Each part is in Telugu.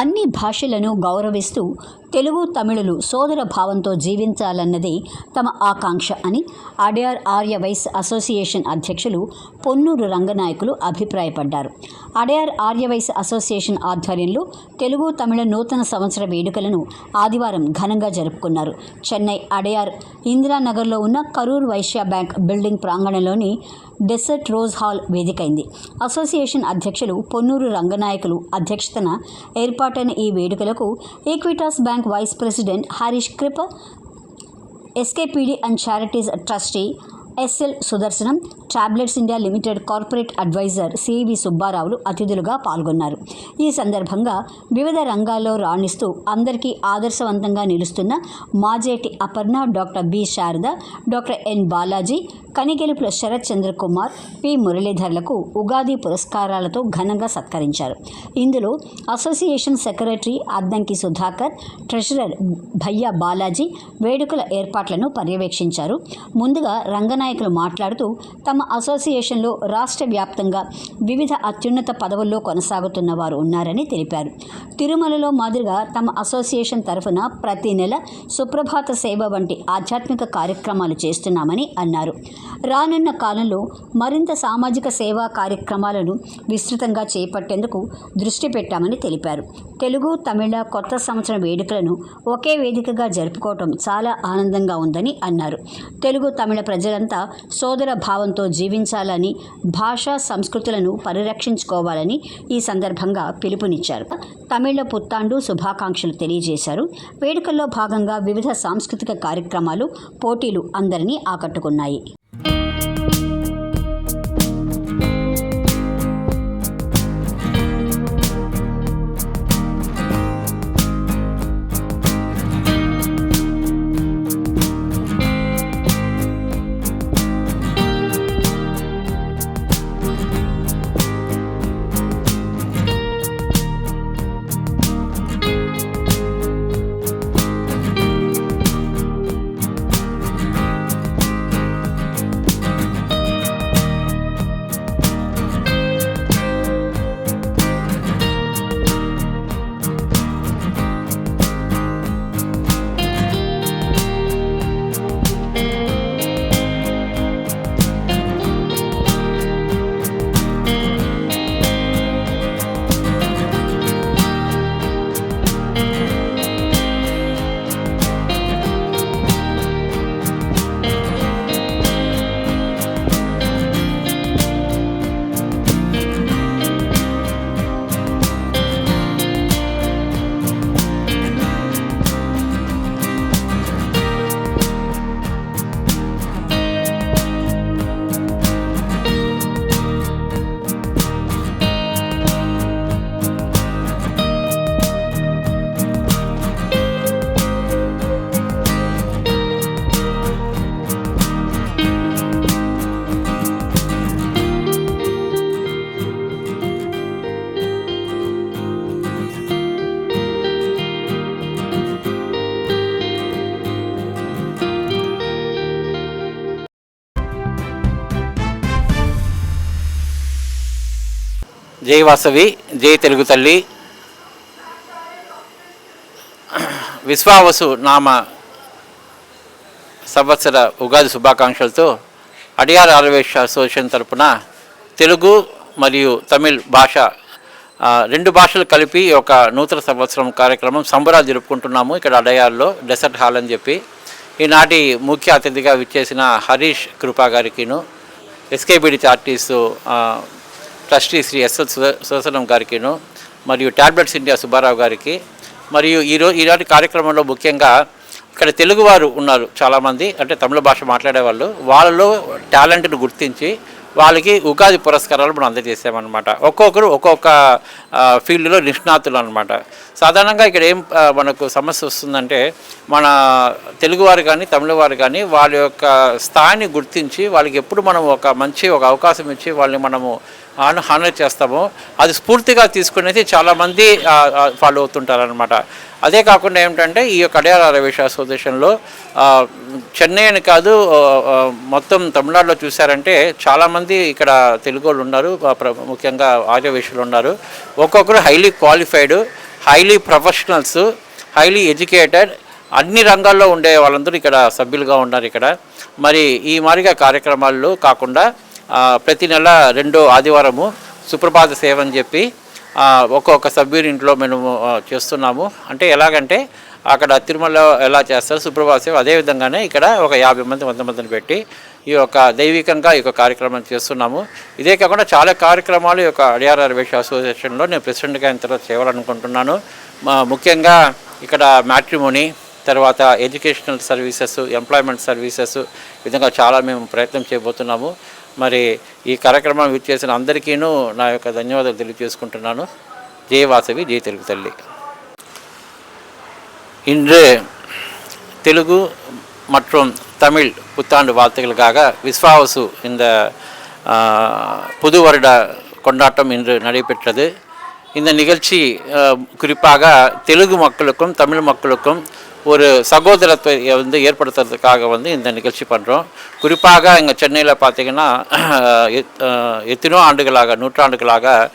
అన్ని భాషలను గౌరవిస్తూ తెలుగు తమిళులు సోదర భావంతో జీవించాలన్నదే తమ ఆకాంక్ష అని అడయార్ ఆర్య వైస్ అసోసియేషన్ అధ్యక్షులు పొన్నూరు రంగనాయకులు అభిప్రాయపడ్డారు. అడయార్ ఆర్య వైస్ అసోసియేషన్ ఆధ్వర్యంలో తెలుగు తమిళ నూతన సంవత్సర వేడుకలను ఆదివారం ఘనంగా జరుపుకున్నారు. చెన్నై అడయార్ ఇందిరానగర్లో ఉన్న కరూర్ వైశ్య బ్యాంక్ బిల్డింగ్ ప్రాంగణంలోని డెసర్ట్ రోజ్ హాల్ వేదికైంది. అసోసియేషన్ అధ్యక్షులు పొన్నూరు రంగనాయకులు అధ్యక్షతన ఏర్పాటు చేపట్టిన ఈ వేడుకలకు Equitas bank vice president Harish Krupa SKPD and charities trustee SL Sudarshanam tablets India limited corporate adviser CV సుబ్బారావులు అతిథులుగా పాల్గొన్నారు. ఈ సందర్భంగా వివిధ రంగాల్లో రాణిస్తూ అందరికీ ఆదర్శవంతంగా నిలుస్తున్న Majeti Aparna doctor B Sarada doctor N Balaji Kanigelupula Sarath Chandra Kumar P మురళీధర్లకు Ugadi పురస్కారాలతో ఘనంగా సత్కరించారు. ఇందులో association secretary Addanki Sudhakar treasurer Bhayya Balaji వేడుకల ఏర్పాట్లను పర్యవేక్షించారు. ముందుగా నాయకులు మాట్లాడుతూ తమ అసోసియేషన్లో రాష్ట్ర వ్యాప్తంగా వివిధ అత్యున్నత పదవుల్లో కొనసాగుతున్న వారు ఉన్నారని తెలిపారు. తిరుమలలో మాదిరిగా తమ అసోసియేషన్ తరఫున ప్రతి నెల సుప్రభాత సేవ వంటి ఆధ్యాత్మిక కార్యక్రమాలు చేస్తున్నామని అన్నారు. రానున్న కాలంలో మరింత సామాజిక సేవా కార్యక్రమాలను విస్తృతంగా చేపట్టేందుకు దృష్టి పెట్టామని తెలిపారు. తెలుగు తమిళ కొత్త సంవత్సరం వేడుకలను ఒకే వేదికగా జరుపుకోవటం చాలా ఆనందంగా ఉందని అన్నారు. తెలుగు తమిళ ప్రజలంతా సోదర భావంతో జీవించాలని భాషా సంస్కృతులను పరిరక్షించుకోవాలని ఈ సందర్భంగా పిలుపునిచ్చారు. తమిళ పుత్తాండు శుభాకాంక్షలు తెలియజేశారు. వేడుకల్లో భాగంగా వివిధ సాంస్కృతిక కార్యక్రమాలు పోటీలు అందరినీ ఆకట్టుకున్నాయి. జై వాసవి జై తెలుగు తల్లి. విశ్వావసు నామ సంవత్సర ఉగాది శుభాకాంక్షలతో అడియార్ ఆర్వేష అసోసియేషన్ తరపున తెలుగు మరియు తమిళ్ భాష రెండు భాషలు కలిపి ఒక నూతన సంవత్సరం కార్యక్రమం సంబరాలు జరుపుకుంటున్నాము ఇక్కడ అడయార్లో డెసర్ట్ హాల్ అని చెప్పి. ఈనాటి ముఖ్య అతిథిగా విచ్చేసిన Harish Krupa గారికిను SKBD charities trustee Shri SL Sudarshanam గారికిను మరియు టాబ్లెట్స్ ఇండియా సుబ్బారావు గారికి మరియు ఈరోజు ఈనాటి కార్యక్రమంలో ముఖ్యంగా ఇక్కడ తెలుగువారు ఉన్నారు చాలామంది అంటే తమిళ భాష మాట్లాడేవాళ్ళు. వాళ్ళలో టాలెంట్ను గుర్తించి వాళ్ళకి ఉగాది పురస్కారాలు మనం అందజేసామన్నమాట. ఒక్కొక్కరు ఒక్కొక్క ఫీల్డ్లో నిష్ణాతులు అనమాట సాధారణంగా ఇక్కడ ఏం మనకు సమస్య వస్తుందంటే మన తెలుగువారు కానీ తమిళవారు కానీ వాళ్ళ యొక్క స్థాయిని గుర్తించి వాళ్ళకి ఎప్పుడు మనం ఒక మంచి ఒక అవకాశం ఇచ్చి వాళ్ళని మనము హానర్ చేస్తామో. అది స్ఫూర్తిగా తీసుకునేది చాలామంది ఫాలో అవుతుంటారనమాట అదే కాకుండా ఏమిటంటే ఈ యొక్క అడయాల రవేష అసోసియేషన్లో చెన్నై అని కాదు మొత్తం తమిళనాడులో చూశారంటే చాలామంది ఇక్కడ తెలుగు వాళ్ళు ఉన్నారు ప్ర- ముఖ్యంగా ఆర్యవేషులు ఉన్నారు. ఒక్కొక్కరు highly qualified highly professionals highly educated అన్ని రంగాల్లో ఉండే వాళ్ళందరూ ఇక్కడ సభ్యులుగా ఉన్నారు ఇక్కడ. మరి ఈ మాదిరిగా కార్యక్రమాల్లో కాకుండా ప్రతి నెల రెండో ఆదివారము సుప్రభాత సేవ అని చెప్పి ఒక్కొక్క సభ్యుని ఇంట్లో మేము చేస్తున్నాము. అంటే ఎలాగంటే అక్కడ తిరుమల ఎలా చేస్తారు సుప్రభాత సేవ అదేవిధంగానే ఇక్కడ ఒక యాభై మంది వంద మందిని పెట్టి ఈ యొక్క దైవికంగా ఈ యొక్క కార్యక్రమం చేస్తున్నాము. ఇదే కాకుండా చాలా కార్యక్రమాలు ఈ యొక్క అడియార్ అసోసియేషన్లో నేను ప్రెసిడెంట్గా అయిన తర్వాత చేయాలనుకుంటున్నాను. మా ముఖ్యంగా ఇక్కడ మ్యాట్రిమోనీ తర్వాత ఎడ్యుకేషనల్ సర్వీసెస్ ఎంప్లాయ్మెంట్ సర్వీసెస్ విధంగా చాలా మేము ప్రయత్నం చేయబోతున్నాము. మరి ఈ కార్యక్రమం చేసిన అందరికీను నా యొక్క ధన్యవాదాలు తెలియజేసుకుంటున్నాను జయ వాసవి జయ తెలుగు తల్లి இன்று தெலுங்கு மற்றும் தமிழ் புத்தாண்டு வாழ்த்துக்களுக்காக விஸ்வாவசு இந்த ஆ, புது வருட கொண்டாட்டம் இன்று நடைபெற்றது இந்த நிகழ்ச்சி ஆ, குறிப்பாக தெலுங்கு மக்களுக்கும் தமிழ் மக்களுக்கும் ஒரு சகோதரத்தை வந்து ஏற்படுத்துறதுக்காக வந்து இந்த நிகழ்ச்சி பண்ணுறோம் குறிப்பாக இங்கே சென்னையில் பார்த்தீங்கன்னா எத்- எத்தனையோ ஆண்டுகளாக நூற்றாண்டுகளாக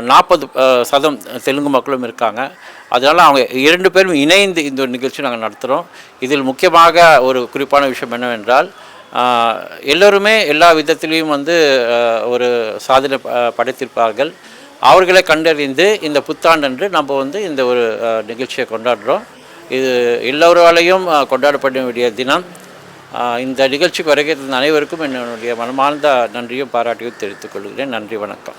நாற்பது சதம் தெலுங்கு மக்களும் இருக்காங்க. அதனால் அவங்க இரண்டு பேரும் இணைந்து இந்த ஒரு நிகழ்ச்சி நாங்கள் நடத்துகிறோம் இதில் முக்கியமாக ஒரு குறிப்பான விஷயம் என்னவென்றால் எல்லோருமே எல்லா விதத்திலையும் வந்து ஒரு சாதனை ப- படைத்திருப்பார்கள். அவர்களை கண்டறிந்து இந்த புத்தாண்டன்று நம்ம வந்து இந்த ஒரு நிகழ்ச்சியை கொண்டாடுறோம். இது எல்லோராலையும் கொண்டாடப்பட வேண்டிய தினம். இந்த நிகழ்ச்சி வருகை அனைவருக்கும் என்னுடைய மனமார்ந்த நன்றியும் பாராட்டியும் தெரிவித்துக் கொள்கிறேன். நன்றி வணக்கம்.